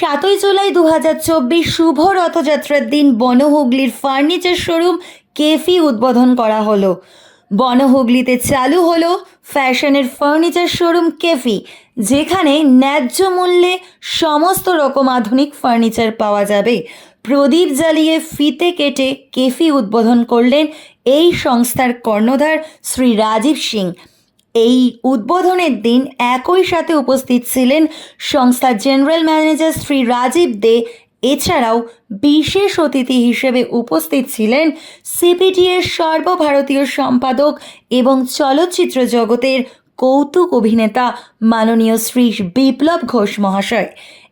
সাতই জুলাই দু হাজার চব্বিশ শুভ রথযাত্রার দিন বনহুগলির ফার্নিচার শোরুম কেফি উদ্বোধন করা হলো। বনহুগলিতে চালু হলো ফ্যাশনের ফার্নিচার শোরুম কেফি, যেখানে ন্যায্য মূল্যে সমস্ত রকম আধুনিক ফার্নিচার পাওয়া যাবে। প্রদীপ জ্বালিয়ে ফিতে কেটে কেফি উদ্বোধন করলেন এই সংস্থার কর্ণধার শ্রী রাজীব সিং। এই উদ্বোধনের দিন একই সাথে উপস্থিত ছিলেন সংস্থার জেনারেল ম্যানেজার শ্রী রাজীব দে। এছাড়াও বিশেষ অতিথি হিসেবে উপস্থিত ছিলেন সিপিটিএর সর্বভারতীয় সম্পাদক এবং চলচ্চিত্র জগতের কৌতুক অভিনেতা মাননীয় শ্রী বিপ্লব ঘোষ মহাশয়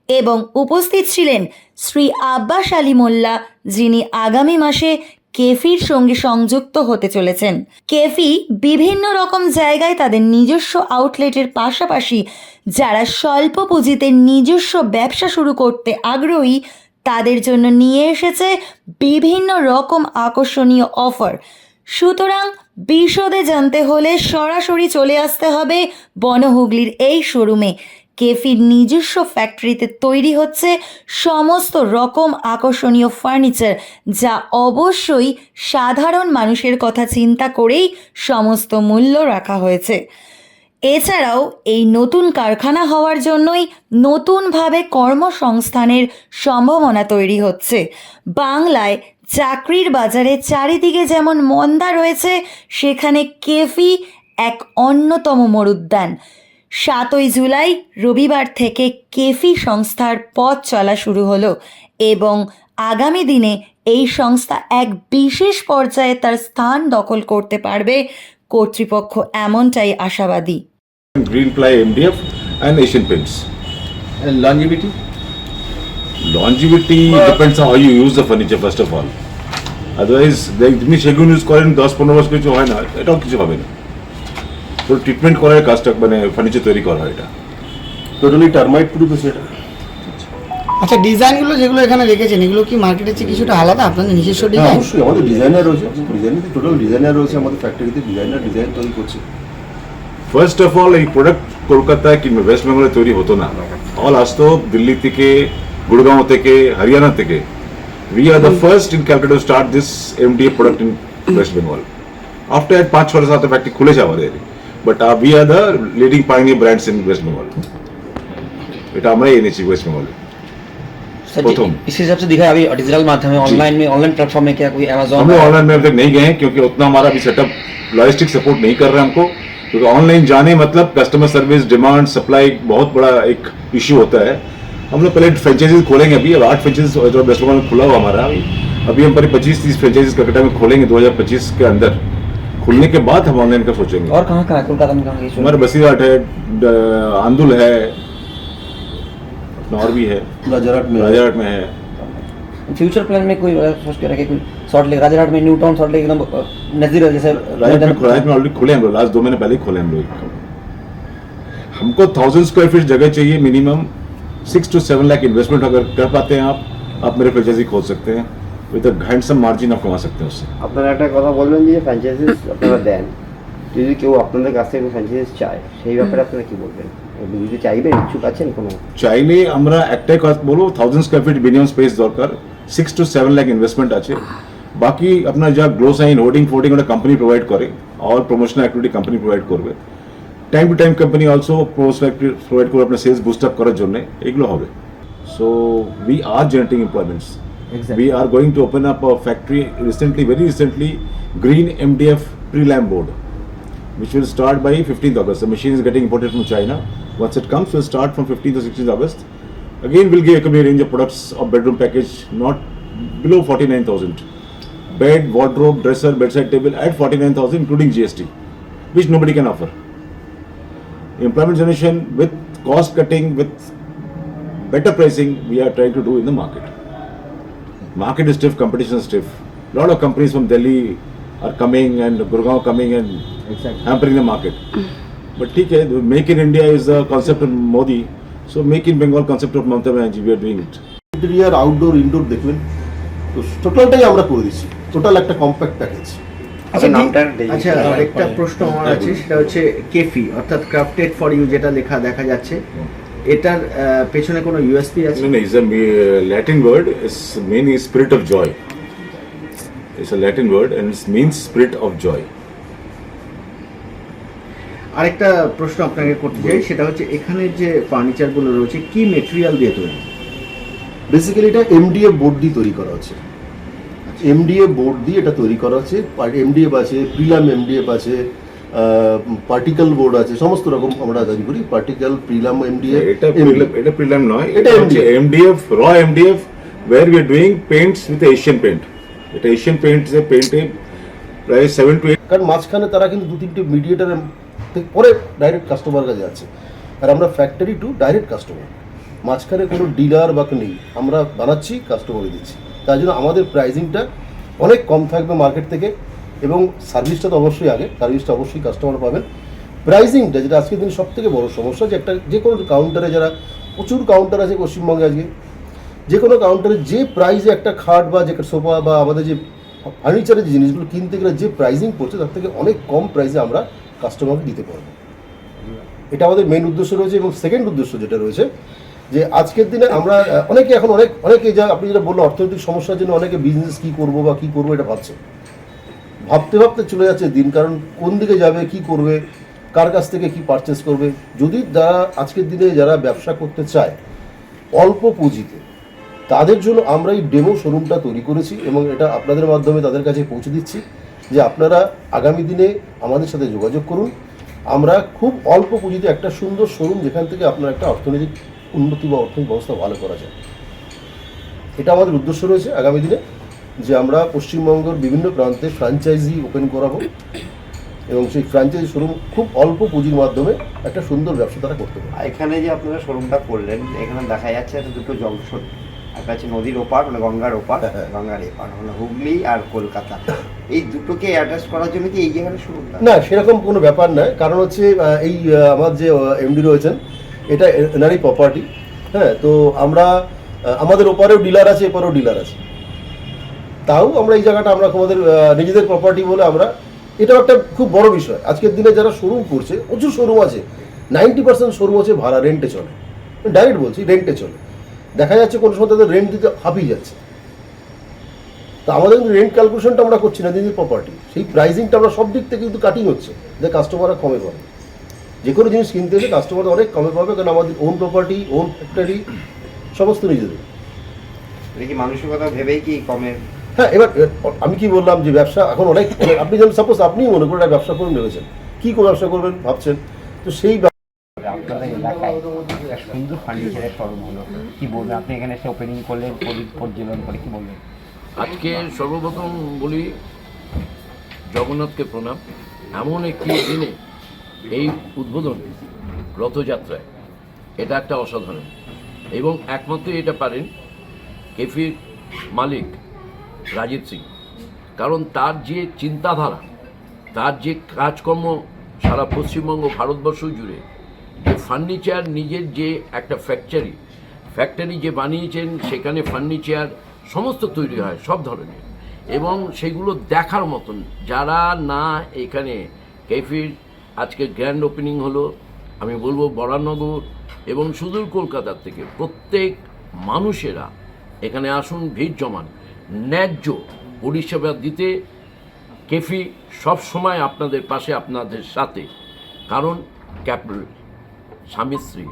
এবং উপস্থিত ছিলেন শ্রী আব্বাস আলী মোল্লা যিনি আগামী মাসে কেফির সঙ্গে সংযুক্ত হতে চলেছেন। কেফি বিভিন্ন রকম জায়গায় তাদের নিজস্ব আউটলেটের পাশাপাশি যারা স্বল্প পুঁজিতে নিজস্ব ব্যবসা শুরু করতে আগ্রহী, তাদের জন্য নিয়ে এসেছে বিভিন্ন রকম আকর্ষণীয় অফার। সুতরাং বিশদে জানতে হলে সরাসরি চলে আসতে হবে বনহুগলির এই শোরুমে। কেফির নিজস্ব ফ্যাক্টরিতে তৈরি হচ্ছে সমস্ত রকম আকর্ষণীয় ফার্নিচার, যা অবশ্যই সাধারণ মানুষের কথা চিন্তা করেই সমস্ত মূল্য রাখা হয়েছে। এছাড়াও এই নতুন কারখানা হওয়ার জন্যই নতুনভাবে কর্মসংস্থানের সম্ভাবনা তৈরি হচ্ছে। বাংলায় চাকরির বাজারে চারিদিকে যেমন মন্দা রয়েছে, সেখানে কেফি এক অন্যতম মরুদ্যান। সাতই জুলাই রবিবার থেকে কেফি সংস্থার পথ চলা শুরু হলো এবং আগামী দিনে এই সংস্থা এক বিশেষ পর্যায়ে তার স্থান দখল করতে পারবে কর্তৃপক্ষ এমনটাই আশাবাদী MDF and Asian paints. And longevity? Longevity depends on how you use the furniture first of all. দেখ, তুমি সেগুন ইউজ করেন দশ পনেরো বছর কিছু হয় না এটাও কিছু হবে না ট্রিটমেন্ট করার কাজটা মানে ফার্নিচার তৈরি করা হয় এটা। Totally termite proof is it? আচ্ছা ডিজাইনগুলো যেগুলো এখানে রেখেছেন এগুলো কি মার্কেটের চেয়ে কিছুটা আলাদা? আপনাদের নিজস্ব হ্যাঁ ডিজাইন অবশ্যই আমাদের ডিজাইনার রয়েছে। ডিজাইনার টোটাল ডিজাইনার রয়েছে আমাদের ফ্যাক্টরিতে ডিজাইনার ডিজাইন তৈরি করছে। ফার্স্ট অফ অল এই প্রোডাক্ট কলকাতায় কিংবা ওয়েস্ট বেঙ্গলে তৈরি হতো না। অল আসতো দিল্লি থেকে গুড়গাঁও থেকে হরিয়ানা থেকে। We are the first in Calcutta to start this MDA product in West Bengal after পাঁচ ছয় সাত ফ্যাক্টরি খুলেছে আমাদের। But we are the leading pioneer brands in West Bengal এটা আমরাই এনেছি ওয়েস্ট বেঙ্গলে सर प्रथम। जी, इस हिसाब से दिखा है अभी डिजिटल माध्यम में ऑनलाइन में ऑनलाइन प्लेटफॉर्म में क्या कोई अमेजोन हम लोग ऑनलाइन में अब तक नहीं गए हैं क्योंकि उतना हमारा भी सेटअप लॉजिस्टिक सपोर्ट नहीं कर रहे हमको क्योंकि ऑनलाइन जाने मतलब कस्टमर सर्विस डिमांड सप्लाई बहुत बड़ा एक इश्यू होता है हम लोग पहले फ्रेंचाइजीज खोलेंगे अभी अब आठ फ्रेंचाइज जो वेस्ट बंगाल में खुला हुआ हमारा अभी अभी हम पहले पच्चीस तीस फ्रेंचाइजीज कलकत्ता में खोलेंगे 2025 के अंदर खुलने के बाद हम ऑनलाइन का सोचेंगे। और कहाँ कहाँ कोलकाता में कहाँ हमारे बसीरहाट है आंदुल है और भी है। राजारहाट में राजारहाट में है। फ्यूचर प्लान में कोई सोच के रखे कोई सॉल्ट लेक राजारहाट में न्यू टाउन सॉल्ट लेक एकदम नज़दीक है, जैसे राजस्थान में ऑलरेडी खुले हम लोग लास्ट दो महीने पहले ही खोले हम लोग हमको थाउज़ेंड स्क्वायर फीट जगह चाहिए minimum six two seven lakh investment अगर कर पाते हैं आप आप मेरे फ्रेंचाइजी खोल सकते हैं। विद हैंडसम मार्जिन आप कमा सकते हैं उससे আপনারা একটা কথা বলবেন যে ফ্র্যাঞ্চাইজিস আপনারা দেন যদি কেউ আপনাদের কাছ থেকে ফ্র্যাঞ্চাইজিস চায় সেই ব্যাপারে আপনারা কি বলবেন যদি চাইবেন ইচ্ছুক আছেন কোনো চাইলে আমরা একটাই কথা বলবো thousand square feet minimum space দরকার six to seven lakh investment আছে বাকি আপনার যা গ্লো সাইন হোর্ডিং ফোর্ডিং ওটা কোম্পানি প্রোভাইড করে all promotional activity company provide করবে time to time company also promotional provide করবে আপনার সেলস বুস্ট আপ করার জন্য এগুলো হবে so we are generating employments We are going to open up a factory recently, very recently, green MDF pre-lamp board, which will start by 15th August. The machine is getting imported from China. Once it comes, we'll start from 15th to 16th August. Again, we'll give a range of products of bedroom package not below 49,000. Bed, wardrobe, dresser, bedside table at 49,000, including GST, which nobody can offer. Employment generation with cost cutting, with better pricing, we are trying to do in the market. Market is stiff, competition is stiff. lot of companies from Delhi are coming and Gurgaon coming and hampering the market. But ठीक है, make in India is the concept of Modi. So make in Bengal concept of Mamata Banerjee, we are doing it. Interior outdoor indoor দেখবেন তো টোটালটাই আমরা করে দিচ্ছি total একটা compact package আপনার নামটা আচ্ছা আরেকটা প্রশ্ন আমার আছে সেটা হচ্ছে কেফি অর্থাৎ ক্রাফটেড ফর ইউ যেটা লেখা দেখা যাচ্ছে এটার আহ, পেছনে কোনো ইউএসপি আছে? না it's a uh, Latin word. Its meaning is spirit of joy. It's a Latin word and it means spirit of আরেকটা প্রশ্ন আপনাকে করতে চাই সেটা হচ্ছে এখানে যে ফার্নিচারগুলো রয়েছে কি মেটেরিয়াল দিয়ে তৈরি? বেসিক্যালি এটা এমডিএ বোর্ড দিয়ে তৈরি করা হচ্ছে। এমডিএ বোর্ড দিয়ে এটা তৈরি করা হচ্ছে। এমডিএফ আছে প্রিলাম এমডিএফ আছে পার্টিকেল বোর্ড আছে সমস্ত রকম আমরা তৈরি করি পার্টিকেল প্রিলাম এমডিএফ এটা prelim- এটা প্রিলাম নয় এটা হচ্ছে এমডিএফ র MDF where we are doing paints with Asian paint এটা এশিয়ান পেইন্ট এ পেইন্টে প্রায় সেভেন টু এইট কারণ মাঝখানে তারা কিন্তু দু তিনটে মিডিয়েটারের পরে ডাইরেক্ট কাস্টমার কাছে যাচ্ছে। আর আমরা ফ্যাক্টরি টু ডাইরেক্ট কাস্টমার মাঝখানে কোনো ডিলার বা নেই আমরা বানাচ্ছি কাস্টমারে দিচ্ছি। তার জন্য আমাদের প্রাইসিংটা অনেক কম থাকবে মার্কেট থেকে। এবং সার্ভিসটা তো অবশ্যই আগে সার্ভিসটা অবশ্যই কাস্টমার পাবেন। প্রাইসিংটা যেটা আজকের দিন সব থেকে বড় সমস্যা, যে একটা, যে কোনো কাউন্টারে যারা, প্রচুর কাউন্টার আছে পশ্চিমবঙ্গে আজকে। যে কোনো কাউন্টারে যে প্রাইসে একটা খাট বা যে সোফা বা আমাদের যে ফার্নিচারের যে জিনিসগুলো কিনতে গেলে যে প্রাইসিং পড়ছে, তার থেকে অনেক কম প্রাইসে আমরা কাস্টমারকে দিতে পারব। এটা আমাদের মেন উদ্দেশ্য রয়েছে এবং সেকেন্ড উদ্দেশ্য যেটা রয়েছে, যে আজকের দিনে আমরা, অনেকে এখন অনেক, অনেকে যা, আপনি যেটা বলল অর্থনৈতিক সমস্যার জন্য অনেকে বিজনেস কী করব বা কী করব এটা ভাবছে। ভাবতে ভাবতে চলে যাচ্ছে দিন, কারণ কোন দিকে যাবে, কি করবে, কার কাছ থেকে কি পারচেস করবে? যদি যারা আজকের দিনে যারা ব্যবসা করতে চায় অল্প পুঁজিতে, তাদের জন্য আমরা এই ডেমো শোরুমটা তৈরি করেছি এবং এটা আপনাদের মাধ্যমে তাদের কাছে পৌঁছে দিচ্ছি যে আপনারা আগামী দিনে আমাদের সাথে যোগাযোগ করুন। আমরা খুব অল্প পুঁজিতে একটা সুন্দর শোরুম যেখান থেকে আপনার একটা অর্থনৈতিক উন্নতি বা অর্থনৈতিক ব্যবস্থা ভালো করা যায়। এটা আমাদের উদ্দেশ্য রয়েছে আগামী দিনে। যে আমরা পশ্চিমবঙ্গের বিভিন্ন প্রান্তে ফ্র্যাঞ্চাইজি ওপেন করাবো এবং সেই ফ্র্যাঞ্চাইজি শোরুম খুব অল্প পুঁজির মাধ্যমে একটা সুন্দর ব্যবসা তারা করতে পারে। এখানে যে আপনারা শোরুমটা করলেন এখানে দেখা যাচ্ছে একটা দুটো জংশন। একটা হচ্ছে নদীর ওপার মানে গঙ্গার ওপার হ্যাঁ, হ্যাঁ। গঙ্গার এপার মানে হুগলি আর কলকাতা। এই দুটোকে অ্যাড্রেস করার জন্য কি এই জায়গাটা শোরুমটা না সেরকম কোনো ব্যাপার নয়। কারণ হচ্ছে এই আমার যে এমডি রয়েছেন এটা এনারই প্রপার্টি হ্যাঁ তো আমরা আমাদের ওপারেও ডিলার আছে এপারেও ডিলার আছে। তাও আমরা এই জায়গাটা আমরা আমাদের নিজেদের প্রপার্টি বলে আমরা, এটাও একটা খুব বড় বিষয়। আজকের দিনে যারা শোরুম করছে, প্রচুর শোরুম আছে। নাইনটি পার্সেন্ট শোরুম আছে ভাড়া রেন্টে চলে। ডাইরেক্ট বলছি রেন্টে চলে। দেখা যাচ্ছে কোনো সময় তাদের রেন্ট দিতে হাঁপিয়ে যাচ্ছে। তো আমাদের কিন্তু রেন্ট ক্যালকুলেশনটা আমরা করছি না, নিজেদের প্রপার্টি সেই প্রাইসিংটা আমরা সব দিক থেকে কিন্তু কাটিং হচ্ছে, যে কাস্টমাররা কমে পাবে। যে কোনো জিনিস কিনতে হলে কাস্টমার অনেক কমে পাবে, কারণ আমাদের ওন প্রপার্টি ওন ফ্যাক্টরি সমস্ত নিজেদের। মানসিকতা ভেবেই কি কমের হ্যাঁ এবার আমি কি বললাম যে ব্যবসা এখন অনেক অনেক- আপনি যেমন সাপোজ আপনিই মনে করেন একটা ব্যবসা করুন ভেবেছেন কী করে ব্যবসা করবেন ভাবছেন? তো সেই আপনাদের এলাকায় সুন্দর ফার্নিচারের শোরুম হলো। কি বলবেন? আপনি এখানে এসে ওপেনিং করলেন পরি- পর্যবেক্ষণ করে কি বলবেন? আজকে সর্বপ্রথম বলি জগন্নাথকে প্রণাম। এমন একটি দিনে এই উদ্বোধন রথযাত্রায় এটা একটা অসাধারণ। এবং একমাত্র এটা পারেন কেফির মালিক রাজীব সিং। কারণ তার যে চিন্তাধারা, তার যে কাজকর্ম সারা পশ্চিমবঙ্গ ভারতবর্ষ জুড়ে, যে ফার্নিচার নিজের যে একটা ফ্যাক্টরি ফ্যাক্টরি যে বানিয়েছেন, সেখানে ফার্নিচার সমস্ত তৈরি হয় সব ধরনের। এবং সেগুলো দেখার মতন, যারা না এখানে কেফির আজকে গ্র্যান্ড ওপেনিং হলো, আমি বলব বরানগর এবং সুদূর কলকাতার থেকে প্রত্যেক মানুষেরা এখানে আসুন, ভিড় জমান। ন্যায্য পরিষেবা দিতে কেফি সব সময় আপনাদের পাশে, আপনাদের সাথে। কারণ ক্যাপিটাল, স্বামী স্ত্রী,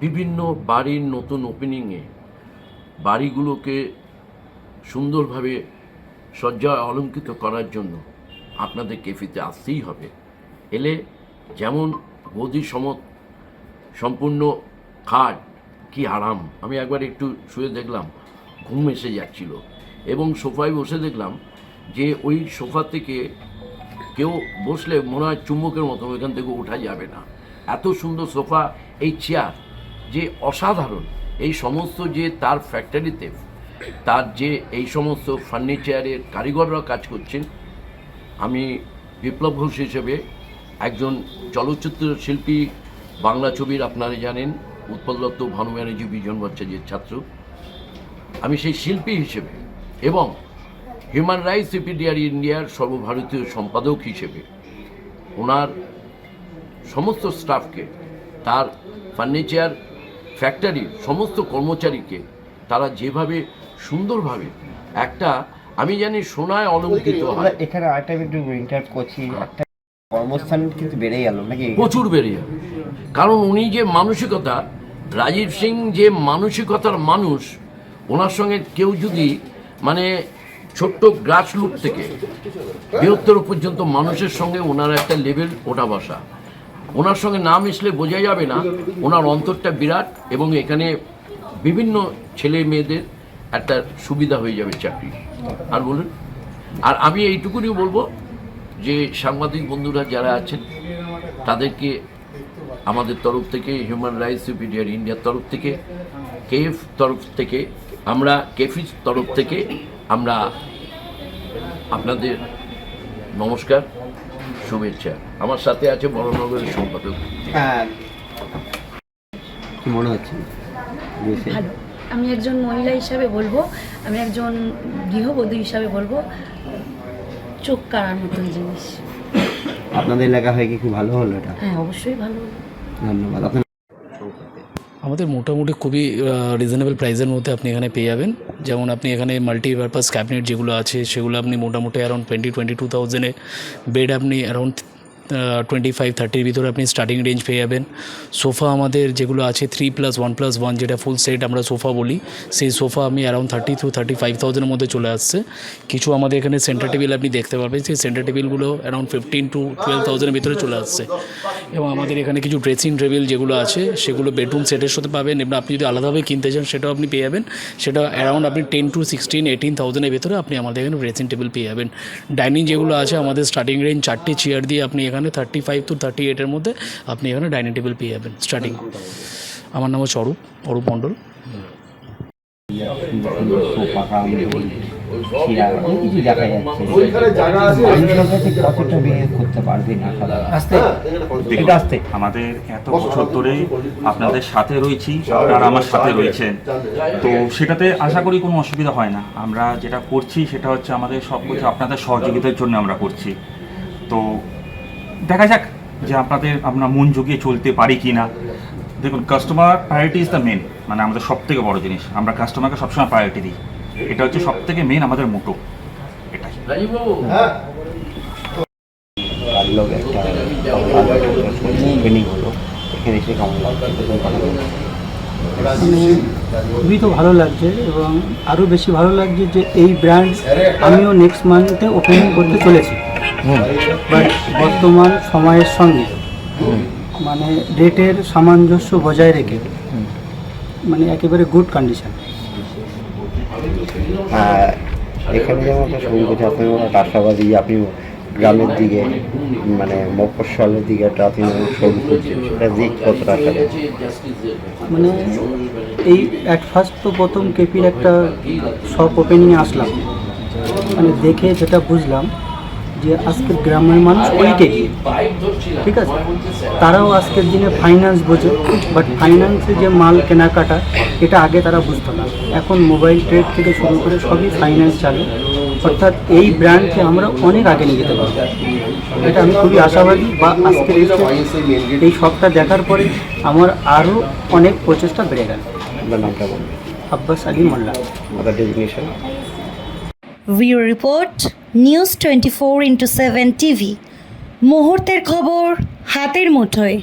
বিভিন্ন বাড়ির নতুন ওপেনিংয়ে বাড়িগুলোকে সুন্দরভাবে সজ্জা অলঙ্কৃত করার জন্য আপনাদের কেফিতে আসতেই হবে। এলে যেমন গদি সম সম্পূর্ণ খাট, কি আরাম। আমি একবার একটু শুয়ে দেখলাম, ঘুম এসে যাচ্ছিল। এবং সোফায় বসে দেখলাম যে ওই সোফা থেকে কেউ বসলে মনে হয় চুম্বকের মতো ওইখান থেকে ওঠা যাবে না। এত সুন্দর সোফা, এই চেয়ার যে অসাধারণ। এই সমস্ত যে তার ফ্যাক্টরিতে তার যে এই সমস্ত ফার্নিচারের কারিগররা কাজ করছেন, আমি বিপ্লব ঘোষ হিসেবে একজন চলচ্চিত্র শিল্পী, বাংলা ছবির আপনারা জানেন, উৎপল দত্ত, ভানু ব্যানার্জি, বিজন ভট্টাচার্যের ছাত্র। আমি সেই শিল্পী হিসেবে এবং হিউম্যান রাইটস সিপিডিআর ইন্ডিয়ার সর্বভারতীয় সম্পাদক হিসেবে ওনার সমস্ত স্টাফকে তার ফার্নিচার ফ্যাক্টরির সমস্ত কর্মচারীকে তারা যেভাবে সুন্দরভাবে একটা আমি জানি সোনায় অলঙ্কিত হয়। এখানে আরেকটা একটু ইন্টারাপ্ট করছি। একটা কর্মস্থান কিন্তু বেড়ে গেল নাকি? প্রচুর বেড়ে যাবে কারণ উনি যে মানসিকতা রাজীব সিং যে মানসিকতার মানুষ ওনার সঙ্গে কেউ যদি মানে ছোট্ট গ্রাস লুট থেকে বৃহত্তর পর্যন্ত মানুষের সঙ্গে ওনার একটা লেভেল ওটা বসা। ওনার সঙ্গে না মিশলে বোঝা যাবে না ওনার অন্তরটা বিরাট এবং এখানে বিভিন্ন ছেলে মেয়েদের একটা সুবিধা হয়ে যাবে চাকরি। আর বলুন, আর আমি এইটুকুনি বলব যে সাংবাদিক বন্ধুরা যারা আছেন, তাদেরকে আমাদের তরফ থেকে হিউম্যান রাইটস সুপিরিয়ার ইন্ডিয়ার তরফ থেকে কেএফ তরফ থেকে আমরা কেফির তরফ থেকে আমরা আপনাদের নমস্কার শুভেচ্ছা। আমার সাথে আছে বড়নগরের সম্পাদক। হ্যাঁ। মনে হচ্ছে? ভালো। আমি একজন মহিলা হিসাবে বলব আমি একজন গৃহবধূ হিসাবে বলব চোখ কাড়ার মতন জিনিস। আপনাদের এলাকা হয়ে কি খুব ভালো হলো এটা? হ্যাঁ অবশ্যই ভালো হলো। ধন্যবাদ। আপনার আমাদের মোটামুটি খুবই রিজনেবল প্রাইসের মধ্যে আপনি এখানে পেয়ে যাবেন। যেমন আপনি এখানে মাল্টিপারপাস ক্যাবিনেট যেগুলো আছে, সেগুলো আপনি মোটামুটি অ্যারাউন্ড টোয়েন্টি টোয়েন্টি টু থাউজেন্ডে বেড আপনি অ্যারাউন্ড টোয়েন্টি ফাইভ থার্টির ভিতরে আপনি স্টার্টিং রেঞ্জ পেয়ে যাবেন। সোফা আমাদের যেগুলো আছে three plus one plus one যেটা ফুল সেট আমরা সোফা বলি, সেই সোফা আমি around thirty to thirty five থাউজেন্ডের মধ্যে চলে আসছে। কিছু আমাদের এখানে সেন্টার টেবিল আপনি দেখতে পারবেন, সেই সেন্টার টেবিলগুলো অ্যারাউন্ড ফিফটিন টু টুয়েলভ থাউজেন্ডের ভিতরে চলে আসছে। এবং আমাদের এখানে কিছু ড্রেসিং টেবিল যেগুলো আছে, সেগুলো বেডরুম সেটের সাথে পাবেন এবং আপনি যদি আলাদাভাবে কিনতে চান, সেটাও আপনি পেয়ে যাবেন। সেটা অ্যারাউন্ড আপনি টেন টু সিক্সটিন এইটিন থাউজেন্ডের ভিতরে আপনি আমাদের এখানে ড্রেসিং টেবিল পেয়ে যাবেন। ডাইনিং যেগুলো আছে, আমাদের স্টার্টিং রেঞ্জ চারটে চেয়ার দিয়ে আপনি এখানে থার্টি ফাইভ টু থার্টি এইটের মধ্যে আপনি এখানে ডাইনিং টেবিল পেয়ে যাবেন স্টার্টিং আমার নাম হচ্ছে অরূপ অরূপ মণ্ডল। আমাদের এত বছর ধরে আপনাদের সাথে রয়েছি আপনারা আমার সাথে রয়েছেন। তো সেটাতে আশা করি কোনো অসুবিধা হয় না। আমরা যেটা করছি সেটা হচ্ছে আমাদের সব কিছু আপনাদের সহযোগিতার জন্য আমরা করছি। তো দেখা যাক যে আপনাদের আমরা মন জুগিয়ে চলতে পারি কি না দেখুন customer priority is the main মানে আমাদের সব থেকে বড় জিনিস। আমরা কাস্টমারকে সবসময় প্রায়োরিটি দিই। এটা হচ্ছে সব থেকে মেন আমাদের মোটো এটাই। রাজীববাবু লাগল একটা ওপেনিং হলো এখানে এসে কেমন লাগছে প্রথম কথা বলুন। খুবই তো ভালো লাগছে এবং আরও বেশি ভালো লাগছে যে এই ব্র্যান্ড আমিও নেক্সট মান্থে ওপেনিং করতে চলেছি। বাট বর্তমান সময়ের সঙ্গে মানে রেটের সামঞ্জস্য বজায় রেখে মানে একেবারে গুড কন্ডিশন এখানে যেমন একটা করছে আপনি রাষ্ট্রবাদী আপনি গ্রামের দিকে মানে মফস্বলের দিকে একটা আপনি শুরু করছেন সেটা দিক কতটা আসলে মানে এই অ্যাট ফার্স্ট তো প্রথম কেপির একটা শপ ওপেনিংয়ে আসলাম। মানে দেখে যেটা বুঝলাম যে আজকের গ্রামের মানুষ অনেকে ঠিক আছে? তারাও আজকের দিনে ফাইন্যান্স বোঝে বাট ফাইন্যান্সে যে মাল কেনাকাটা এটা আগে তারা বুঝতো না। এখন মোবাইল ট্রেড থেকে শুরু করে সবই ফাইন্যান্স চালে। অর্থাৎ এই ব্র্যান্ডকে আমরা অনেক আগে নিয়ে যেতে পারব। এটা আমি খুবই আশাবাদী বা আজকের এই এই সবটা দেখার পরে আমার আরও অনেক প্রচেষ্টা বেড়ে গেল। নামটা বলুন। Abbas Ali Molla. Designation view report news twenty four into seven TV মুহূর্তের খবর হাতের মুঠোয়।